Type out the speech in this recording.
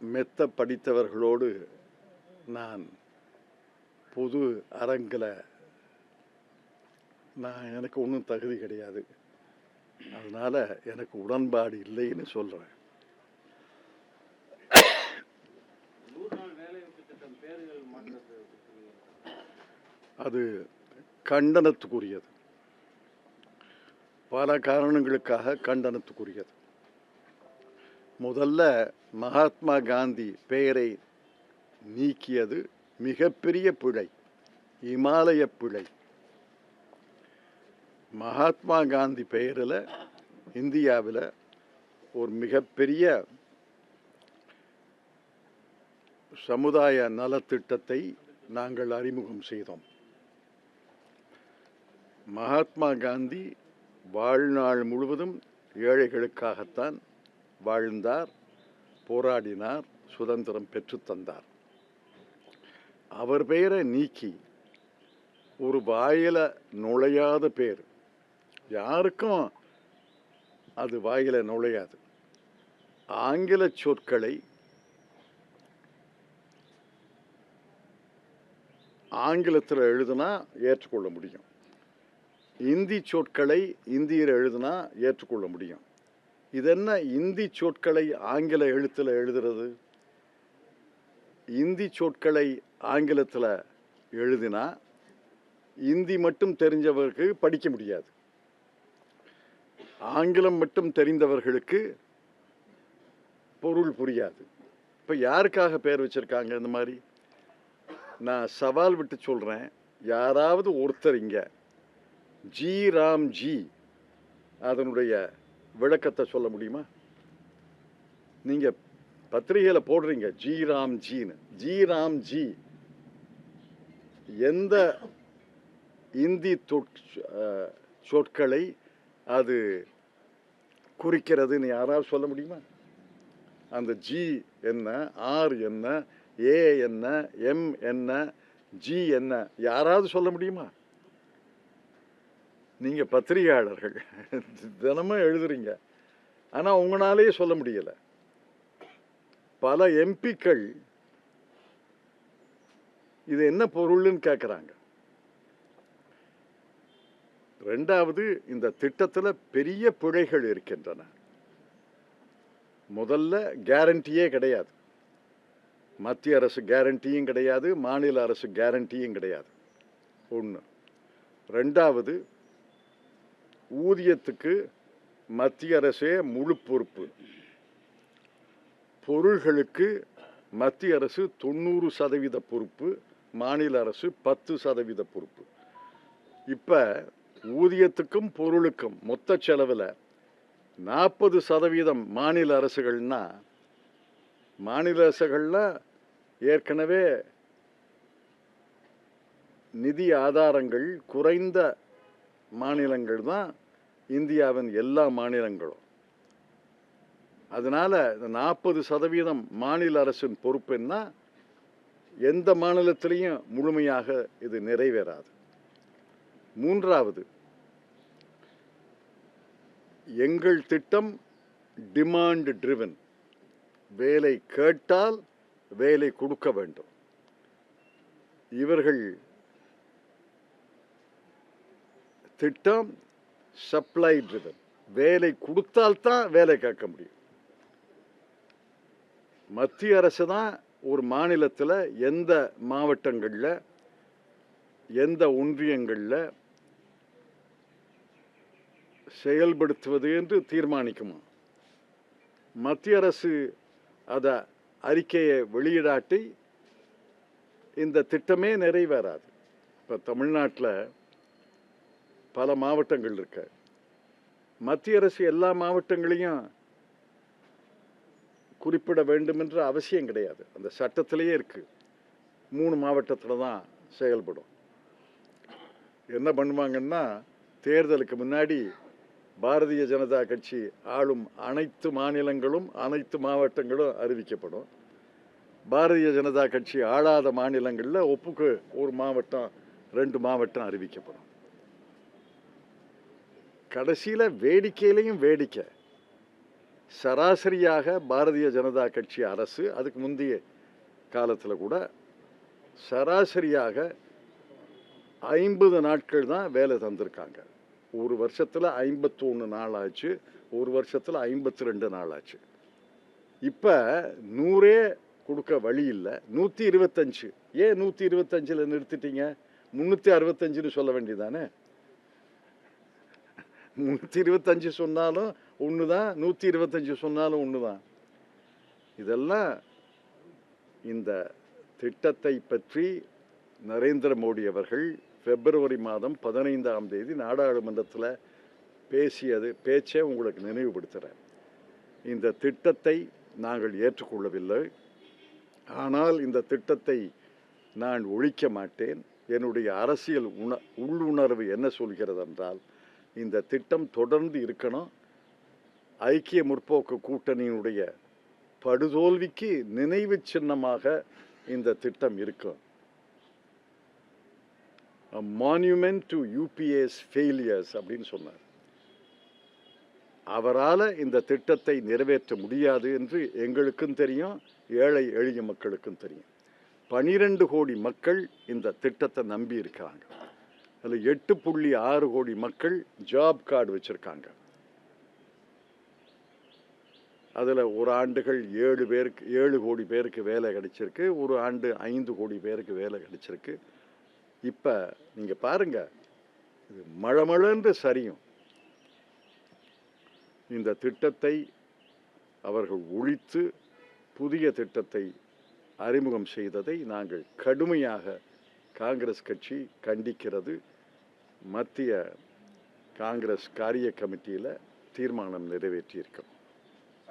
மெத்த படித்தவர்களோடு நான் பொது அரங்கில் நான் எனக்கு ஒன்றும் தகுதி கிடையாது. அதனால் எனக்கு உடன்பாடு இல்லைன்னு சொல்கிறேன் அது கண்டனத்துக்குரியது. பல காரணங்களுக்காக கண்டனத்துக்குரியது. முதல்ல மகாத்மா காந்தி பெயரை நீக்கியது மிகப்பெரிய பிழை இமாலய பிழை. மகாத்மா காந்தி பெயரில் இந்தியாவில் ஒரு மிகப்பெரிய சமுதாய நலத்திட்டத்தை நாங்கள் அறிமுகம் செய்தோம். மகாத்மா காந்தி வாழ்நாள் முழுவதும் ஏழைகளுக்காகத்தான் வாழ்ந்தார் போராடினார் சுதந்திரம் பெற்றுத் தந்தார். அவர் பெயரை நீக்கி ஒரு வாயில நுழையாத பேர். யாருக்கும் அது வாயில நுழையாது. ஆங்கில சொற்களை ஆங்கிலத்தில் எழுதுனா ஏற்றுக்கொள்ள முடியும். இந்தி சொற்களை இந்தியில் எழுதுனா ஏற்றுக்கொள்ள முடியும். இதென்ன இந்தி சொற்களை ஆங்கில எழுத்தில் எழுதுறது? இந்தி சொற்களை ஆங்கிலத்தில் எழுதினா இந்தி மட்டும் தெரிஞ்சவருக்கு படிக்க முடியாது. ஆங்கிலம் மட்டும் தெரிந்தவர்களுக்கு பொருள் புரியாது. இப்போ யாருக்காக பேர் வச்சிருக்காங்க இந்த மாதிரி? நான் சவால் விட்டு சொல்கிறேன் யாராவது ஒருத்தர் இங்கே. ஜி ராம் ஜி அதனுடைய விளக்கத்தை சொல்ல முடியுமா? நீங்கள் பத்திரிகையில் போடுறீங்க ஜி ராம் ஜின்னு. G Ram G. எந்த இந்தி சொற்களை அது குறிக்கிறதுன்னு யாராவது சொல்ல முடியுமா? அந்த ஜி என்ன ஆர் என்ன ஏ என்ன எம் என்ன ஜி என்ன யாராவது சொல்ல முடியுமா? நீங்க பத்திரிகையாளர்கள். தினமும் எழுதுறீங்க. ஆனா உங்களாலேயே சொல்ல முடியல. பல எம்பிக்கள் இது என்ன பொருள்னு கேட்குறாங்க ரெண்டாவது இந்த திட்டத்தில் பெரிய பிழைகள் இருக்கின்றன. முதல்ல கேரண்டியே கிடையாது. மத்திய அரசு கேரண்டியும் கிடையாது மாநில அரசு கேரண்டியும் கிடையாது. ஒன்று ரெண்டாவது ஊதியத்துக்கு மத்திய அரசே முழு பொறுப்பு. பொருள்களுக்கு மத்திய அரசு தொண்ணூறு சதவீத பொறுப்பு மாநில அரசு பத்து சதவீத பொறுப்பு. இப்போ ஊதியத்துக்கும் பொருளுக்கும் மொத்த செலவில் நாற்பது சதவீதம் மாநில அரசுகள்னா மாநில அரசுகளில் ஏற்கனவே நிதி ஆதாரங்கள் குறைந்த மாநிலங்கள் தான் இந்தியாவின் எல்லா மாநிலங்களும். அதனால இந்த நாற்பது சதவீதம் மாநில அரசின் பொறுப்புன்னா எந்த மாநிலத்திலையும் முழுமையாக இது நிறைவேறாது. மூன்றாவது எங்கள் திட்டம் டிமாண்ட் ட்ரிவன் வேலை கேட்டால் வேலை கொடுக்க வேண்டும். இவர்கள் திட்டம் சப்ளை ட்ரிவன் வேலை கொடுத்தால்தான் வேலை கேட்க முடியும். மத்திய அரசு தான் ஒரு மாநிலத்தில் எந்த மாவட்டங்களில் எந்த ஒன்றியங்களில் செயல்படுத்துவது என்று தீர்மானிக்குமா? மத்திய அரசு அதை அறிக்கையை வெளியிடாட்டி இந்த திட்டமே நிறைவேறாது. இப்போ தமிழ்நாட்டில் பல மாவட்டங்கள் இருக்குது மத்திய அரசு எல்லா மாவட்டங்களையும் குறிப்பிட வேண்டும் என்ற அவசியம் கிடையாது. அந்த சட்டத்திலேயே இருக்குது மூணு மாவட்டத்தில் தான் செயல்படும். என்ன பண்ணுவாங்கன்னா தேர்தலுக்கு முன்னாடி பாரதிய ஜனதா கட்சி ஆளும் அனைத்து மாநிலங்களும் அனைத்து மாவட்டங்களும் அறிவிக்கப்படும். பாரதிய ஜனதா கட்சி ஆளாத மாநிலங்களில் ஒப்புக்கு ஒரு மாவட்டம் ரெண்டு மாவட்டம் அறிவிக்கப்படும். கடைசியில் வேடிக்கையிலையும் வேடிக்கை. சராசரியாக பாரதிய ஜனதா கட்சி அரசு அதுக்கு முந்தைய காலத்தில் கூட சராசரியாக ஐம்பது நாட்கள் தான் வேலை தந்திருக்காங்க. ஒரு வருஷத்தில் ஐம்பத்தொன்று நாள் ஆச்சு ஒரு வருஷத்தில் ஐம்பத்தி ரெண்டு நாள் ஆச்சு. இப்போ நூறே கொடுக்க வழி இல்லை. நூற்றி இருபத்தஞ்சு. ஏன் நூற்றி இருபத்தஞ்சில் நிறுத்திட்டீங்க? முந்நூற்றி அறுபத்தஞ்சுன்னு சொல்ல வேண்டியதானே முந்நூற்றி இருபத்தஞ்சு சொன்னாலும் ஒன்று தான் நூற்றி இருபத்தஞ்சி சொன்னாலும் ஒன்று தான் இதெல்லாம் இந்த திட்டத்தை பற்றி நரேந்திர மோடி அவர்கள் பிப்ரவரி மாதம் பதினைந்தாம் தேதி நாடாளுமன்றத்தில் பேசியது பேச்சை உங்களுக்கு நினைவுபடுத்துகிறேன் இந்த திட்டத்தை நாங்கள் ஏற்றுக்கொள்ளவில்லை. ஆனால் இந்த திட்டத்தை நான் ஒழிக்க மாட்டேன். என்னுடைய அரசியல் உண உள்ளுணர்வு என்ன சொல்கிறது என்றால் இந்த திட்டம் தொடர்ந்து இருக்கணும். ஐக்கிய முற்போக்கு கூட்டணியினுடைய படுதோல்விக்கு நினைவு சின்னமாக இந்த திட்டம் இருக்கும். மான்யூமெண்ட் டு யூபிஎஸ் ஃபெயிலியர்ஸ் அப்படின்னு சொன்னார். அவரால் இந்த திட்டத்தை நிறைவேற்ற முடியாது என்று எங்களுக்கும் தெரியும் ஏழை எளிய மக்களுக்கும் தெரியும். பனிரெண்டு கோடி மக்கள் இந்த திட்டத்தை நம்பி இருக்கிறாங்க அதில் எட்டு புள்ளி ஆறு கோடி மக்கள் ஜாப் கார்டு வச்சுருக்காங்க. அதில் ஒரு ஆண்டுகள் ஏழு பேருக்கு ஏழு கோடி பேருக்கு வேலை கிடைச்சிருக்கு. ஒரு ஆண்டு ஐந்து கோடி பேருக்கு வேலை கிடைச்சிருக்கு. இப்போ நீங்கள் பாருங்கள் இது மழமழன்று சரியும். இந்த திட்டத்தை அவர்கள் ஒழித்து புதிய திட்டத்தை அறிமுகம் செய்ததை நாங்கள் கடுமையாக காங்கிரஸ் கட்சி கண்டிக்கிறது மத்திய காங்கிரஸ் காரிய கமிட்டியில் தீர்மானம் நிறைவேற்றியிருக்கோம்.